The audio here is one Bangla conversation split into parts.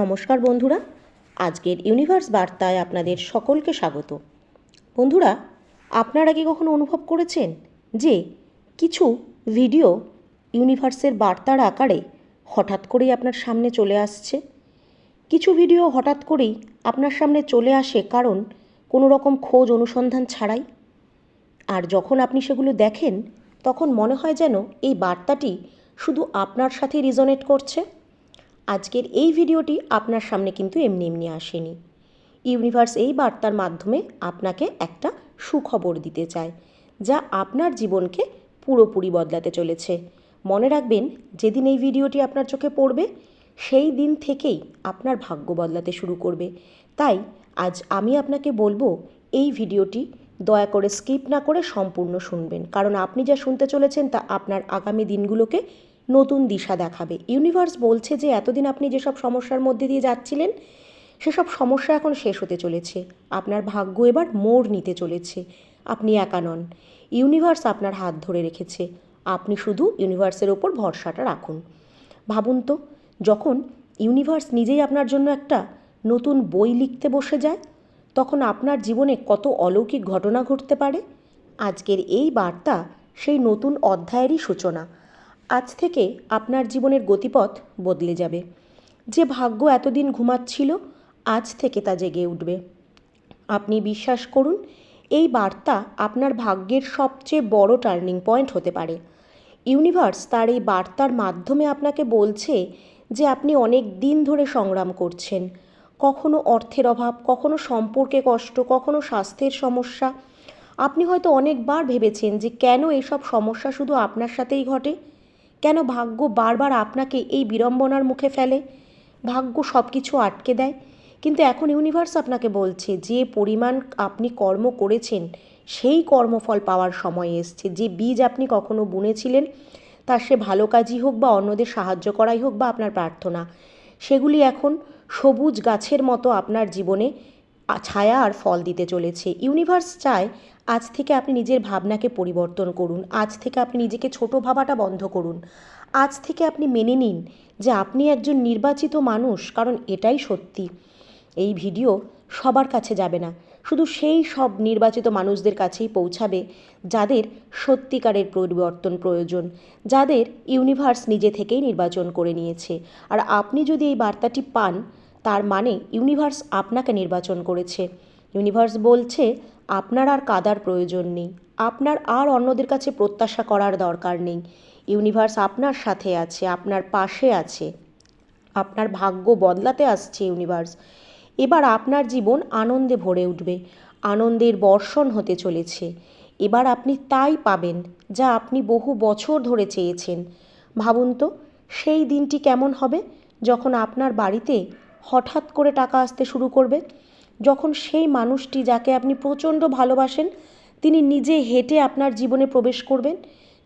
নমস্কার বন্ধুরা, আজকের ইউনিভার্স বার্তায় আপনাদের সকলকে স্বাগত। বন্ধুরা, আপনারা কি কখনো অনুভব করেছেন যে কিছু ভিডিও ইউনিভার্সের বার্তার আকারে হঠাৎ করেই আপনার সামনে চলে আসছে? কিছু ভিডিও হঠাৎ করেই আপনার সামনে চলে আসে কারণ কোনো রকম খোঁজ অনুসন্ধান ছাড়াই। আর যখন আপনি সেগুলো দেখেন, তখন মনে হয় যেন এই বার্তাটি শুধু আপনার সাথে রিজনেট করছে। আজকের এই ভিডিওটি আপনার সামনে কিন্তু এমনি এমনি আসেনি। ইউনিভার্স এই বার্তার মাধ্যমে আপনাকে একটা সুখবর দিতে চায়, যা আপনার জীবনকে পুরোপুরি বদলাতে চলেছে। মনে রাখবেন, যেদিন এই ভিডিওটি আপনার চোখে পড়বে, সেই দিন থেকেই আপনার ভাগ্য বদলাতে শুরু করবে। তাই আজ আমি আপনাকে বলব, এই ভিডিওটি দয়া করে স্কিপ না করে সম্পূর্ণ শুনবেন। কারণ আপনি যা শুনতে চলেছেন তা আপনার আগামী দিনগুলোকে নতুন দিশা দেখাবে। ইউনিভার্স বলছে যে, এতদিন আপনি যেসব সমস্যার মধ্যে দিয়ে যাচ্ছিলেন, সেসব সমস্যা এখন শেষ হতে চলেছে। আপনার ভাগ্য এবার মোড় নিতে চলেছে। আপনি একা নন। ইউনিভার্স আপনার হাত ধরে রেখেছে। আপনি শুধু ইউনিভার্সের ওপর ভরসাটা রাখুন। ভাবুন তো, যখন ইউনিভার্স নিজেই আপনার জন্য একটা নতুন বই লিখতে বসে যায়, তখন আপনার জীবনে কত অলৌকিক ঘটনা ঘটতে পারে? আজকের এই বার্তা সেই নতুন অধ্যায়েরই সূচনা। আজ থেকে আপনার জীবনের গতিপথ বদলে যাবে। যে ভাগ্য এতদিন ঘুমাচ্ছিল, আজ থেকে তা জেগে উঠবে। আপনি বিশ্বাস করুন, এই বার্তা আপনার ভাগ্যের সবচেয়ে বড় টার্নিং পয়েন্ট হতে পারে। ইউনিভার্স তার এই বার্তার মাধ্যমে আপনাকে বলছে যে আপনি অনেক দিন ধরে সংগ্রাম করছেন। কখনো অর্থের অভাব, কখনো সম্পর্কে কষ্ট, কখনো স্বাস্থ্যের সমস্যা। আপনি হয়তো অনেকবার ভেবেছেন যে কেন এসব সমস্যা শুধু আপনার সাথেই ঘটে? কেন ভাগ্য বারবার আপনাকে এই বিড়ম্বনার মুখে ফেলে? ভাগ্য সব কিছু আটকে দেয়। কিন্তু এখন ইউনিভার্স আপনাকে বলছে, যে পরিমাণ আপনি কর্ম করেছেন, সেই কর্মফল পাওয়ার সময় এসছে। যে বীজ আপনি কখনো বুনেছিলেন তার সে ভালো কাজই হোক বা অন্যদের সাহায্য করাই হোক বা আপনার প্রার্থনা। সেগুলি এখন সবুজ গাছের মতো আপনার জীবনে ছায়া আর ফল দিতে চলেছে। ইউনিভার্স চায় আজ থেকে আপনি নিজের ভাবনাকে পরিবর্তন করুন। আজ থেকে আপনি নিজেকে ছোট ভাবাটা বন্ধ করুন। আজ থেকে আপনি মেনে নিন যে আপনি একজন নির্বাচিত মানুষ, কারণ এটাই সত্যি। এই ভিডিও সবার কাছে যাবে না। শুধু সেই সব নির্বাচিত মানুষদের কাছেই পৌঁছাবে যাদের সত্যিকারের পরিবর্তন প্রয়োজন, যাদের ইউনিভার্স নিজে থেকেই নির্বাচন করে নিয়েছে। আর আপনি যদি এই বার্তাটি পান তার মানে ইউনিভার্স আপনাকে নির্বাচন করেছে। ইউনিভার্স বলছে, আপনার আর কাদার প্রয়োজন নেই। আপনার আর অন্যদের কাছে প্রত্যাশা করার দরকার নেই। ইউনিভার্স আপনার সাথে আছে, আপনার পাশে আছে। আপনার ভাগ্য বদলাতে আসছে ইউনিভার্স। এবার আপনার জীবন আনন্দে ভরে উঠবে। আনন্দের বর্ষণ হতে চলেছে। এবার আপনি তাই পাবেন, যা আপনি বহু বছর ধরে চেয়েছেন। ভাবুন তো, সেই দিনটি কেমন হবে, যখন আপনার বাড়িতে হঠাৎ করে টাকা আসতে শুরু করবে। যখন সেই মানুষটি যাকে আপনি প্রচণ্ড ভালোবাসেন, তিনি নিজে হেঁটে আপনার জীবনে প্রবেশ করবেন।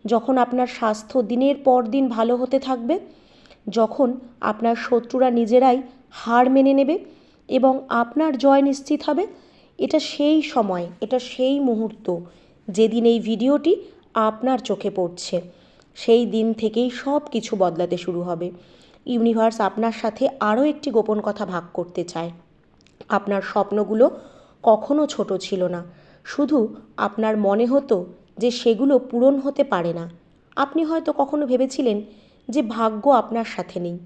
যখন আপনার স্বাস্থ্য দিনের পর দিন ভালো হতে থাকবে, যখন আপনার শত্রুরা নিজেরাই হার মেনে নেবে এবং আপনার জয় নিশ্চিত হবে, এটা সেই সময়, এটা সেই মুহূর্ত যেদিন এই ভিডিওটি আপনার চোখে পড়ছে। সেই দিন থেকেই সব কিছু বদলাতে শুরু হবে। ইউনিভার্স আপনার সাথে আরও একটি গোপন কথা ভাগ করতে চায়। আপনার স্বপ্নগুলো কখনো ছোট ছিল না। শুধু আপনার মনে হতো যে সেগুলো পূরণ হতে পারে না। আপনি হয়তো কখনো ভেবেছিলেন যে ভাগ্য আপনার সাথে নেই।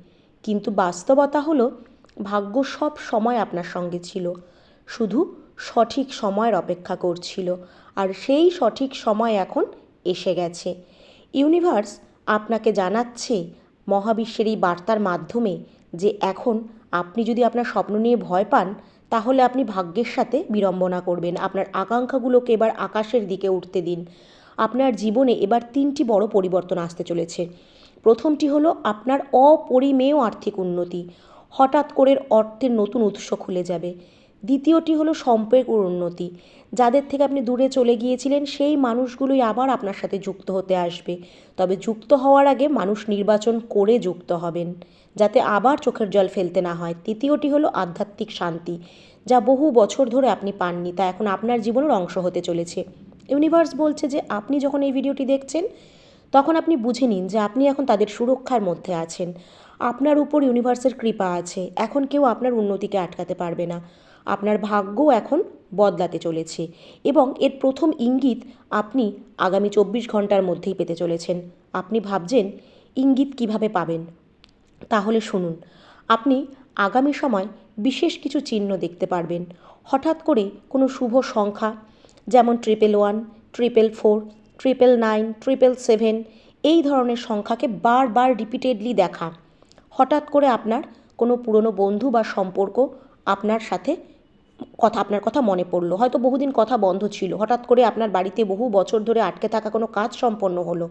কিন্তু বাস্তবতা হলো, ভাগ্য সব সময় আপনার সঙ্গে ছিল। শুধু সঠিক সময়ের অপেক্ষা করছিল। আর সেই সঠিক সময় এখন এসে গেছে। ইউনিভার্স আপনাকে জানাচ্ছে মহাবিশ্বের এই বার্তার মাধ্যমে যে এখন আপনি যদি আপনার স্বপ্ন নিয়ে ভয় পান, তাহলে আপনি ভাগ্যের সাথে বিড়ম্বনা করবেন। আপনার আকাঙ্ক্ষাগুলোকে এবার আকাশের দিকে উঠতে দিন। আপনার জীবনে এবার তিনটি বড় পরিবর্তন আসতে চলেছে। প্রথমটি হলো আপনার অপরিমেয় আর্থিক উন্নতি। হঠাৎ করে অর্থের নতুন উৎস খুলে যাবে। দ্বিতীয়টি হলো সম্পর্কের উন্নতি। যাদের থেকে আপনি দূরে চলে গিয়েছিলেন, সেই মানুষগুলোই আবার আপনার সাথে যুক্ত হতে আসবে। তবে যুক্ত হওয়ার আগে মানুষ নির্বাচন করে যুক্ত হবেন, যাতে আবার চোখের জল ফেলতে না হয়। তৃতীয়টি হলো আধ্যাত্মিক শান্তি, যা বহু বছর ধরে আপনি পাননি, তা এখন আপনার জীবনের অংশ হতে চলেছে। ইউনিভার্স বলছে যে, আপনি যখন এই ভিডিওটি দেখছেন, তখন আপনি বুঝে নিন যে, আপনি এখন তাদের সুরক্ষার মধ্যে আছেন। আপনার উপর ইউনিভার্সের কৃপা আছে। এখন কেউ আপনার উন্নতিকে আটকাতে পারবে না। আপনার ভাগ্যও এখন বদলাতে চলেছে এবং এর প্রথম ইঙ্গিত আপনি আগামী চব্বিশ ঘণ্টার মধ্যেই পেতে চলেছেন। আপনি ভাবছেন, ইঙ্গিত কীভাবে পাবেন? তাহলে শুনুন, আপনি আগামী সময় বিশেষ কিছু চিহ্ন দেখতে পারবেন। হঠাৎ করে কোনো শুভ সংখ্যা, যেমন triple one triple four triple nine triple seven এই ধরনের সংখ্যাকে বারবার রিপিটেডলি দেখা। হঠাৎ করে আপনার কোনো পুরনো বন্ধু বা সম্পর্ক আপনার সাথে কথা, আপনার কথা মনে পড়ল। হয়তো বহুদিন কথা বন্ধ ছিল। হঠাৎ করে আপনার বাড়িতে বহু বছর ধরে আটকে থাকা কোনো কাজ সম্পন্ন হলো।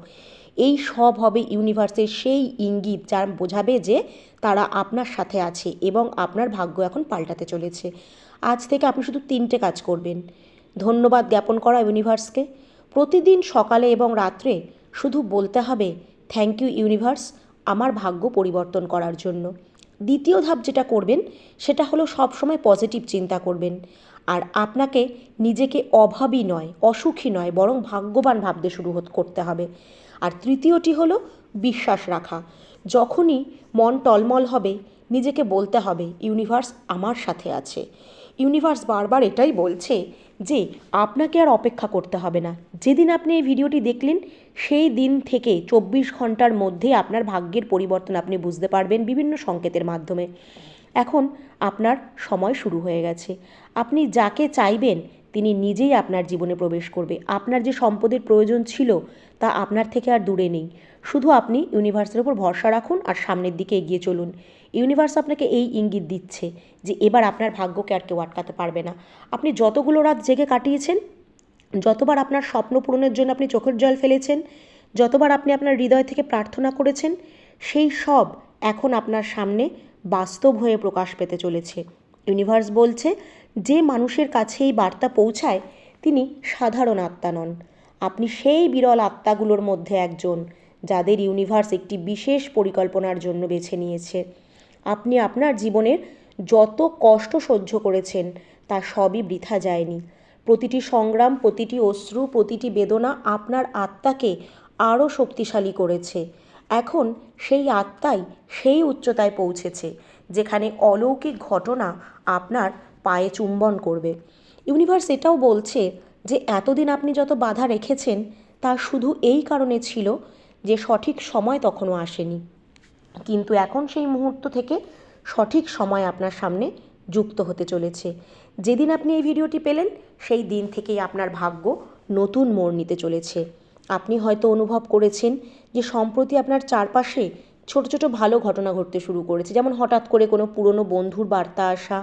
এই সব হবে ইউনিভার্সের সেই ইঙ্গিত যা বোঝাবে যে তারা আপনার সাথে আছে এবং আপনার ভাগ্য এখন পাল্টাতে চলেছে। আজ থেকে আপনি শুধু তিনটে কাজ করবেন। ধন্যবাদ জ্ঞাপন করা ইউনিভার্সকে। প্রতিদিন সকালে এবং রাত্রে শুধু বলতে হবে, থ্যাংক ইউ ইউনিভার্স, আমার ভাগ্য পরিবর্তন করার জন্য। দ্বিতীয় ধাপ যেটা করবেন, সেটা হলো সবসময় পজিটিভ চিন্তা করবেন। আর আপনাকে নিজেকে অভাবী নয়, অসুখী নয়, বরং ভাগ্যবান ভাবতে শুরু করতে হবে। আর তৃতীয়টি হলো বিশ্বাস রাখা। যখনই মন টলমল হবে, নিজেকে বলতে হবে, ইউনিভার্স আমার সাথে আছে। ইউনিভার্স বারবার এটাই বলছে যে, আপনাকে আর অপেক্ষা করতে হবে না। যেদিন আপনি এই ভিডিওটি দেখলেন সেই দিন থেকে চব্বিশ ঘণ্টার মধ্যে আপনার ভাগ্যের পরিবর্তন আপনি বুঝতে পারবেন বিভিন্ন সংকেতের মাধ্যমে। এখন আপনার সময় শুরু হয়ে গেছে। আপনি যাকে চাইবেন, তিনি নিজেই আপনার জীবনে প্রবেশ করবে। আপনার যে সম্পদের প্রয়োজন ছিল, তা আপনার থেকে আর দূরে নেই। শুধু আপনি ইউনিভার্সের উপর ভরসা রাখুন আর সামনের দিকে এগিয়ে চলুন। ইউনিভার্স আপনাকে এই ইঙ্গিত দিচ্ছে যে, এবার আপনার ভাগ্যকে আর কেউ আটকাতে পারবে না। আপনি যতগুলো রাত জেগে কাটিয়েছেন যতবার আপনার স্বপ্ন পূরণের জন্য আপনি চোখের জল ফেলেছেন, যতবার আপনি আপনার হৃদয় থেকে প্রার্থনা করেছেন, সেই সব এখন আপনার সামনে বাস্তব হয়ে প্রকাশ পেতে চলেছে। ইউনিভার্স বলছে, যে মানুষের কাছে এই বার্তা পৌঁছায়, তিনি সাধারণ আত্মা নন। আপনি সেই বিরল আত্মাগুলোর মধ্যে একজন, যাদের ইউনিভার্স একটি বিশেষ পরিকল্পনার জন্য বেছে নিয়েছে। আপনি আপনার জীবনের যত কষ্ট সহ্য করেছেন, তা সবই বৃথা যায়নি। প্রতিটি সংগ্রাম, প্রতিটি অশ্রু, প্রতিটি বেদনা আপনার আত্মাকে আরও শক্তিশালী করেছে। এখন সেই আত্মাই সেই উচ্চতায় পৌঁছেছে, যেখানে অলৌকিক ঘটনা আপনার পায়ে চুম্বন করবে। ইউনিভার্স এটাও বলছে যে, এতদিন আপনি যত বাধা রেখেছেন, তা শুধু এই কারণে ছিল যে, সঠিক সময় তখনও আসেনি। কিন্তু এখন সেই মুহূর্ত থেকে সঠিক সময় আপনার সামনে যুক্ত হতে চলেছে। যেদিন আপনি এই ভিডিওটি পেলেন, সেই দিন থেকেই আপনার ভাগ্য নতুন মোড় নিতে চলেছে। আপনি হয়তো অনুভব করেছেন যে সম্প্রতি আপনার চারপাশে ছোট ছোট ভালো ঘটনা ঘটতে শুরু করেছে। যেমন হঠাৎ করে কোনো পুরনো বন্ধুর বার্তা আসা,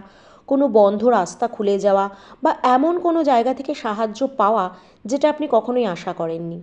কোনো বন্ধ রাস্তা খুলে যাওয়া বা এমন কোনো জায়গা থেকে সাহায্য পাওয়া যেটা আপনি কখনোই আশা করেননি।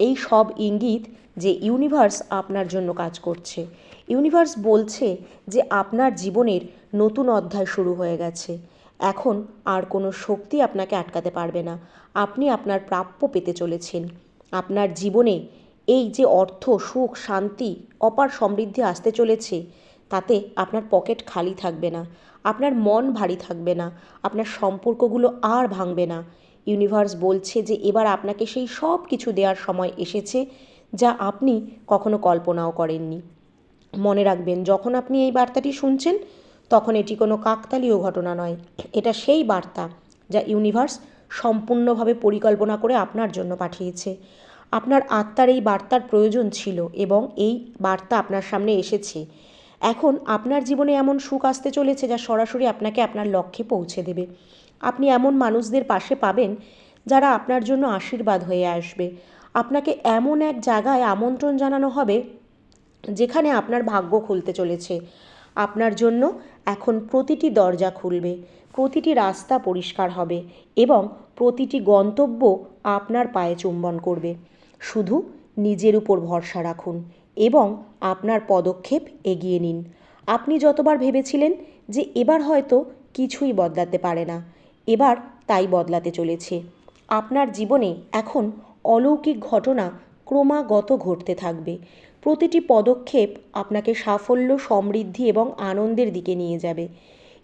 এই সব ইঙ্গিত যে ইউনিভার্স আপনার জন্য কাজ করছে। ইউনিভার্স বলছে যে আপনার জীবনের নতুন অধ্যায় শুরু হয়ে গেছে। এখন আর কোনো শক্তি আপনাকে আটকাতে পারবে না। আপনি আপনার প্রাপ্য পেতে চলেছেন। আপনার জীবনে এই যে অর্থ, সুখ, শান্তি, অপার সমৃদ্ধি আসতে চলেছে, তাতে আপনার পকেট খালি থাকবে না। আপনার মন ভারী থাকবে না। আপনার সম্পর্কগুলো আর ভাঙবে না। ইউনিভার্স বলছে যে এবার আপনাকে সেই সব কিছু দেওয়ার সময় এসেছে, যা আপনি কখনো কল্পনাও করেননি। মনে রাখবেন, যখন আপনি এই বার্তাটি শুনছেন তখন এটি কোনো কাকতালীয় ঘটনা নয়। এটা সেই বার্তা যা ইউনিভার্স সম্পূর্ণভাবে পরিকল্পনা করে আপনার জন্য পাঠিয়েছে। আপনার আত্মার এই বার্তার প্রয়োজন ছিল এবং এই বার্তা আপনার সামনে এসেছে। এখন আপনার জীবনে এমন সুখ আসতে চলেছে যা সরাসরি আপনাকে আপনার লক্ষ্যে পৌঁছে দেবে। আপনি এমন মানুষদের পাশে পাবেন যারা আপনার জন্য আশীর্বাদ হয়ে আসবে। আপনাকে এমন এক জায়গায় আমন্ত্রণ জানানো হবে যেখানে আপনার ভাগ্য খুলতে চলেছে। আপনার জন্য এখন প্রতিটি দরজা খুলবে, প্রতিটি রাস্তা পরিষ্কার হবে এবং প্রতিটি গন্তব্য আপনার পায়ে চুম্বন করবে। শুধু নিজের উপর ভরসা রাখুন এবং আপনার পদক্ষেপ এগিয়ে নিন। আপনি যতবার ভেবেছিলেন যে এবার হয়তো কিছুই বদলাতে পারে না, এবার তাই বদলাতে চলেছে। আপনার জীবনে এখন অলৌকিক ঘটনা ক্রমাগত ঘটতে থাকবে। প্রতিটি পদক্ষেপ আপনাকে সাফল্য, সমৃদ্ধি এবং আনন্দের দিকে নিয়ে যাবে।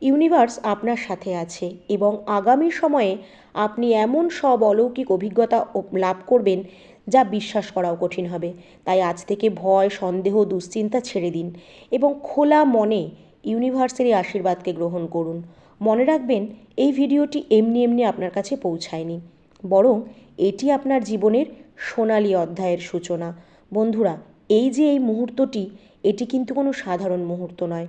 ইউনিভার্স আপনার সাথে আছে এবং আগামী সময়ে আপনি এমন সব অলৌকিক অভিজ্ঞতা লাভ করবেন যা বিশ্বাস করাও কঠিন হবে। তাই আজ থেকে ভয়, সন্দেহ, দুশ্চিন্তা ছেড়ে দিন এবং খোলা মনে ইউনিভার্সের আশীর্বাদকে গ্রহণ করুন। মনে রাখবেন, এই ভিডিওটি এমনি এমনি আপনার কাছে পৌঁছায়নি। বরং এটি আপনার জীবনের সোনালি অধ্যায়ের সূচনা। বন্ধুরা এই যে এই মুহূর্তটি, এটি কিন্তু কোনো সাধারণ মুহূর্ত নয়।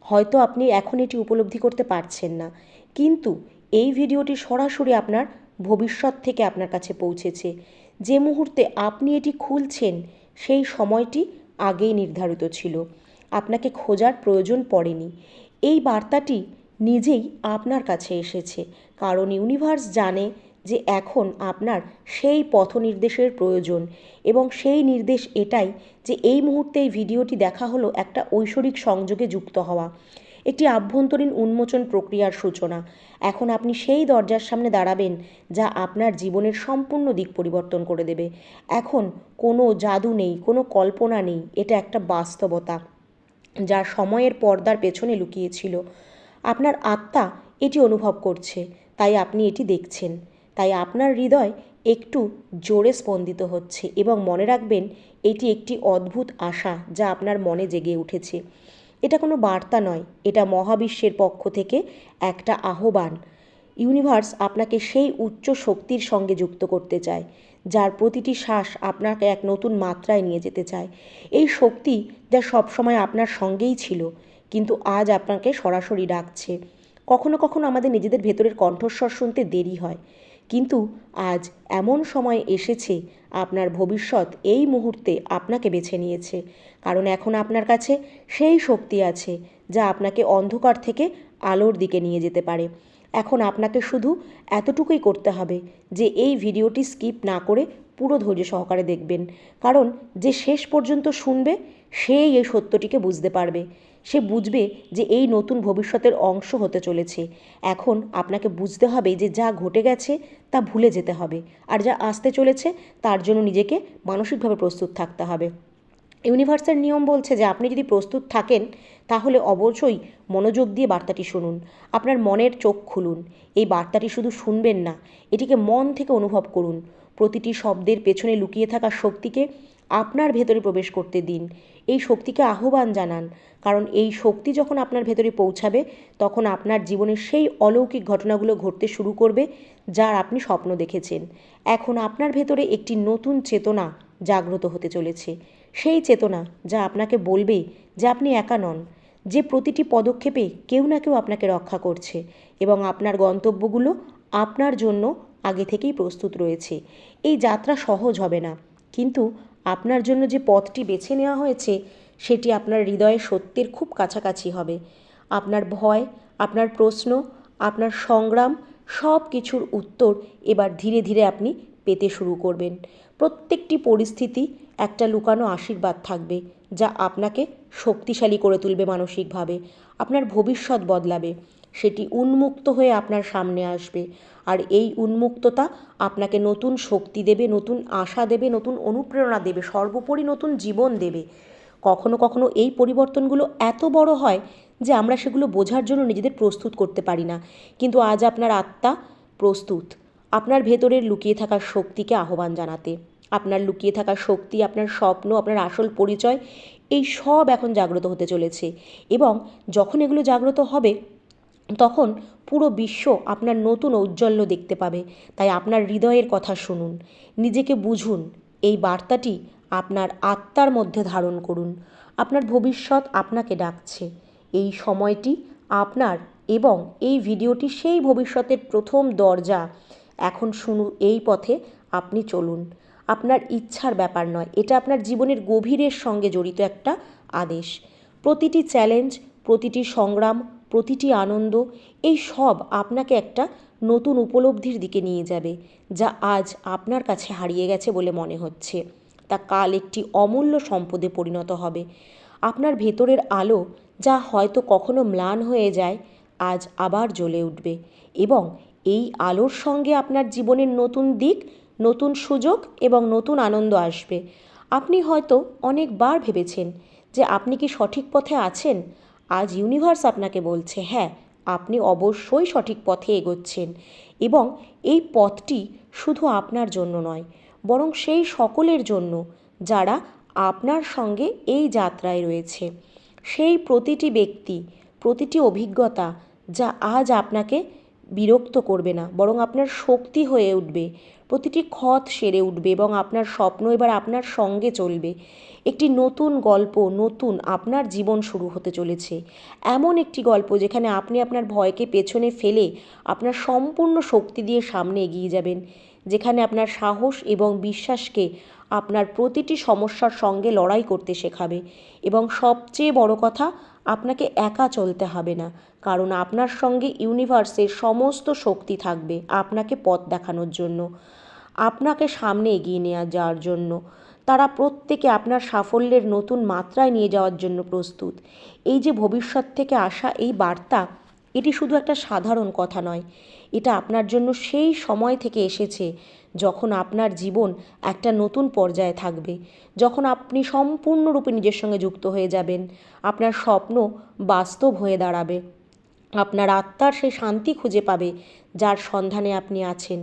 হয়তো আপনি এখন এটি উপলব্ধি করতে পারছেন না। কিন্তু এই ভিডিওটি সরাসরি আপনার ভবিষ্যৎ থেকে আপনার কাছে পৌঁছেছে। যে মুহূর্তে আপনি এটি খুলছেন, সেই সময়টি আগেই নির্ধারিত ছিল। আপনাকে খোঁজার প্রয়োজন পড়েনি। এই বার্তাটি নিজেই আপনার কাছে এসেছে। কারণ ইউনিভার্স জানে যে এখন আপনার সেই পথ নির্দেশের প্রয়োজন। এবং সেই নির্দেশ এটাই যে এই মুহূর্তে এই ভিডিওটি দেখা হলো একটা ঐশ্বরিক সংযোগে যুক্ত হওয়া। একটি আভ্যন্তরীণ উন্মোচন প্রক্রিয়ার সূচনা। এখন আপনি সেই দরজার সামনে দাঁড়াবেন যা আপনার জীবনের সম্পূর্ণ দিক পরিবর্তন করে দেবে। এখন কোনো জাদু নেই, কোনো কল্পনা নেই, এটা একটা বাস্তবতা যা সময়ের পর্দার পেছনে লুকিয়েছিল। আপনার আত্মা এটি অনুভব করছে, তাই আপনি এটি দেখছেন। তাই আপনার হৃদয় একটু জোরে স্পন্দিত হচ্ছে এবং মনে রাখবেন এটি একটি অদ্ভুত আশা যা আপনার মনে জেগে উঠেছে। এটা কোনো বার্তা নয়, এটা মহাবিশ্বের পক্ষ থেকে একটা আহ্বান। ইউনিভার্স আপনাকে সেই উচ্চ শক্তির সঙ্গে যুক্ত করতে চায়, যার প্রতিটি শ্বাস আপনাকে এক নতুন মাত্রায় নিয়ে যেতে চায়। এই শক্তি যা সবসময় আপনার সঙ্গেই ছিল, কিন্তু আজ আপনাকে সরাসরি ডাকছে। কখনো কখনো আমাদের নিজেদের ভেতরের কণ্ঠস্বর শুনতে দেরি হয়। কিন্তু আজ এমন সময় এসেছে, আপনার ভবিষ্যৎ এই মুহূর্তে আপনাকে বেছে নিয়েছে। কারণ এখন আপনার কাছে সেই শক্তি আছে, যা আপনাকে অন্ধকার থেকে আলোর দিকে নিয়ে যেতে পারে। এখন আপনাকে শুধু এতটুকুই করতে হবে যে এই ভিডিওটি স্কিপ না করে পুরো ধৈর্য সহকারে দেখবেন। কারণ যে শেষ পর্যন্ত শুনবে, সেই এই সত্যটিকে বুঝতে পারবে। সে বুঝবে যে এই নতুন ভবিষ্যতের অংশ হতে চলেছে। এখন আপনাকে বুঝতে হবে যে যা ঘটে গেছে, তা ভুলে যেতে হবে। আর যা আসতে চলেছে, তার জন্য নিজেকে মানসিকভাবে প্রস্তুত থাকতে হবে। ইউনিভার্সের নিয়ম বলছে যে আপনি যদি প্রস্তুত থাকেন, তাহলে অবশ্যই মনোযোগ দিয়ে বার্তাটি শুনুন। আপনার মনের চোখ খুলুন। এই বার্তাটি শুধু শুনবেন না, এটিকে মন থেকে অনুভব করুন। প্রতিটি শব্দের পেছনে লুকিয়ে থাকা শক্তিকে আপনার ভেতরে প্রবেশ করতে দিন। এই শক্তিকে আহ্বান জানান। কারণ এই শক্তি যখন আপনার ভেতরে পৌঁছাবে, তখন আপনার জীবনের সেই অলৌকিক ঘটনাগুলো ঘটতে শুরু করবে, যার আপনি স্বপ্ন দেখেছেন। এখন আপনার ভেতরে একটি নতুন চেতনা জাগ্রত হতে চলেছে। সেই চেতনা যা আপনাকে বলবে যে আপনি একা নন। যে প্রতিটি পদক্ষেপে কেউ না কেউ আপনাকে রক্ষা করছে এবং আপনার গন্তব্যগুলো আপনার জন্য আগে থেকেই প্রস্তুত রয়েছে। এই যাত্রা সহজ হবে না। কিন্তু আপনার জন্য যে পথটি বেছে নেওয়া হয়েছে, সেটি আপনার হৃদয়ে সত্যের খুব কাছাকাছি হবে। আপনার ভয়, আপনার প্রশ্ন, আপনার সংগ্রাম সব কিছুর উত্তর এবার ধীরে ধীরে আপনি পেতে শুরু করবেন। প্রত্যেকটি পরিস্থিতি একটা লুকানো আশীর্বাদ থাকবে, যা আপনাকে শক্তিশালী করে তুলবে মানসিকভাবে। আপনার ভবিষ্যৎ বদলাবে। সেটি উন্মুক্ত হয়ে আপনার সামনে আসবে। আর এই উন্মুক্ততা আপনাকে নতুন শক্তি দেবে, নতুন আশা দেবে, নতুন অনুপ্রেরণা দেবে, সর্বোপরি নতুন জীবন দেবে। কখনো কখনো এই পরিবর্তনগুলো এত বড় হয় যে আমরা সেগুলো বোঝার জন্য নিজেদের প্রস্তুত করতে পারি না। কিন্তু আজ আপনার আত্মা প্রস্তুত। আপনার ভেতরের লুকিয়ে থাকা শক্তিকে আহ্বান জানাতে। আপনার লুকিয়ে থাকা শক্তি, আপনার স্বপ্ন, আপনার আসল পরিচয়, এই সব এখন জাগ্রত হতে চলেছে। এবং যখন এগুলো জাগ্রত হবে তখন পুরো বিশ্ব আপনার নতুন ঔজ্জ্বল্য দেখতে পাবে। তাই আপনার হৃদয়ের কথা শুনুন। নিজেকে বুঝুন। এই বার্তাটি আপনার আত্মার মধ্যে ধারণ করুন। আপনার ভবিষ্যৎ আপনাকে ডাকছে। এই সময়টি আপনার এবং এই ভিডিওটি সেই ভবিষ্যতের প্রথম দরজা। এখন শুনু, এই পথে আপনি চলুন। আপনার ইচ্ছার ব্যাপার নয়। এটা আপনার জীবনের গভীরের সঙ্গে জড়িত একটা আদেশ। প্রতিটি চ্যালেঞ্জ, প্রতিটি সংগ্রাম প্রতিটি আনন্দ, এই সব আপনাকে একটা নতুন উপলব্ধির দিকে নিয়ে যাবে, যা আজ আপনার কাছে হারিয়ে গেছে বলে মনে হচ্ছে। তা কাল একটি অমূল্য সম্পদে পরিণত হবে। আপনার ভেতরের আলো, যা হয়তো কখনো ম্লান হয়ে যায়, আজ আবার জ্বলে উঠবে। এবং এই আলোর সঙ্গে আপনার জীবনের নতুন দিক, নতুন সুযোগ এবং নতুন আনন্দ আসবে। আপনি হয়তো অনেকবার ভেবেছেন যে আপনি কি সঠিক পথে আছেন আজ ইউনিভার্স আপনাকে বলছে হ্যাঁ আপনি অবশ্যই সঠিক পথে এগোচ্ছেন এবং এই পথটি শুধু আপনার জন্য নয়, বরং সেই সকলের জন্য যারা আপনার সঙ্গে এই যাত্রায় রয়েছে। সেই প্রতিটি ব্যক্তি, প্রতিটি অভিজ্ঞতা যা আজ আপনাকে বিরক্ত করবে না, বরং আপনার শক্তি হয়ে উঠবে। প্রতিটি ক্ষত সেরে উঠবে এবং আপনার স্বপ্ন এবার আপনার সঙ্গে চলবে। একটি নতুন গল্প, নতুন আপনার জীবন শুরু হতে চলেছে। এমন একটি গল্প যেখানে আপনি আপনার ভয়কে পেছনে ফেলে আপনার সম্পূর্ণ শক্তি দিয়ে সামনে এগিয়ে যাবেন, যেখানে আপনার সাহস এবং বিশ্বাসকে আপনার প্রতিটি সমস্যার সঙ্গে লড়াই করতে শেখাবে এবং সবচেয়ে বড় কথা, আপনাকে একা চলতে হবে না, কারণ আপনার সঙ্গে ইউনিভার্সের সমস্ত শক্তি থাকবে আপনাকে পথ দেখানোর জন্য, আপনাকে সামনে এগিয়ে নেওয়া যাওয়ার জন্য। তারা প্রত্যেকে আপনার সাফল্যের নতুন মাত্রায় নিয়ে যাওয়ার জন্য প্রস্তুত। এই যে ভবিষ্যৎ থেকে আসা এই বার্তা, এটি শুধু একটা সাধারণ কথা নয়, এটা আপনার জন্য সেই সময় থেকে এসেছে যখন আপনার জীবন একটা নতুন পর্যায়ে থাকবে, যখন আপনি সম্পূর্ণরূপে নিজের সঙ্গে যুক্ত হয়ে যাবেন, আপনার স্বপ্ন বাস্তব হয়ে দাঁড়াবে, আপনার আত্মার সেই শান্তি খুঁজে পাবে যার সন্ধানে আপনি আছেন।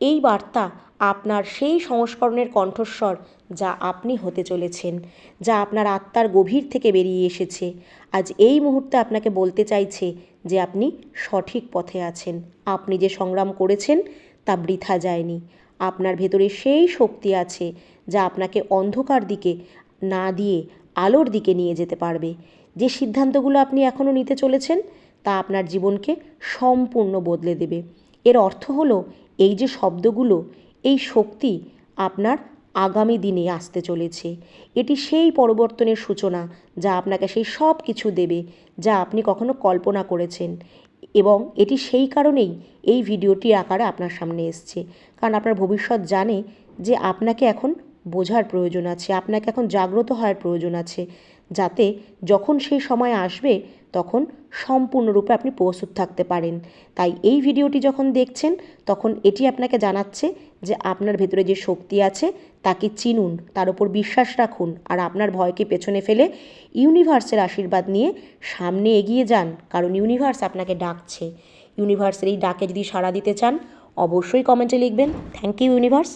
এই বার্তা আপনার সেই সংস্করণের কণ্ঠস্বর যা আপনি হতে চলেছেন, যা আপনার আত্মার গভীর থেকে বেরিয়ে এসেছে। আজ এই মুহূর্তে আপনাকে বলতে চাইছে যে আপনি সঠিক পথে আছেন। আপনি যে সংগ্রাম করেছেন তা বৃথা যায়নি। আপনার ভেতরে সেই শক্তি আছে যা আপনাকে অন্ধকার দিকে না দিয়ে আলোর দিকে নিয়ে যেতে পারবে। যে সিদ্ধান্তগুলো আপনি এখনও নিতে চলেছেন তা আপনার জীবনকে সম্পূর্ণ বদলে দেবে। এর অর্থ হলো এই যে শব্দগুলো, এই শক্তি আপনার আগামী দিনে আসতে চলেছে। এটি সেই পরিবর্তনের সূচনা যা আপনাকে সেই সব কিছু দেবে যা আপনি কখনো কল্পনা করেছেন। এবং এটি সেই কারণেই এই ভিডিওটি আকারে আপনার সামনে এসছে। কারণ আপনার ভবিষ্যৎ জানে যে আপনাকে এখন বোঝার প্রয়োজন আছে, আপনাকে এখন জাগ্রত হওয়ার প্রয়োজন আছে। যাতে যখন সেই সময় আসবে তখন সম্পূর্ণরূপে আপনি প্রস্তুত থাকতে পারেন। তাই এই ভিডিওটি যখন দেখছেন, তখন এটি আপনাকে জানাচ্ছে যে আপনার ভেতরে যে শক্তি আছে, তাকে চিনুন, তার উপর বিশ্বাস রাখুন আর আপনার ভয়কে পেছনে ফেলে ইউনিভার্সের আশীর্বাদ নিয়ে সামনে এগিয়ে যান, কারণ ইউনিভার্স আপনাকে ডাকছে। ইউনিভার্সের এই ডাকে যদি সাড়া দিতে চান, অবশ্যই কমেন্টে লিখবেন। Thank you universe.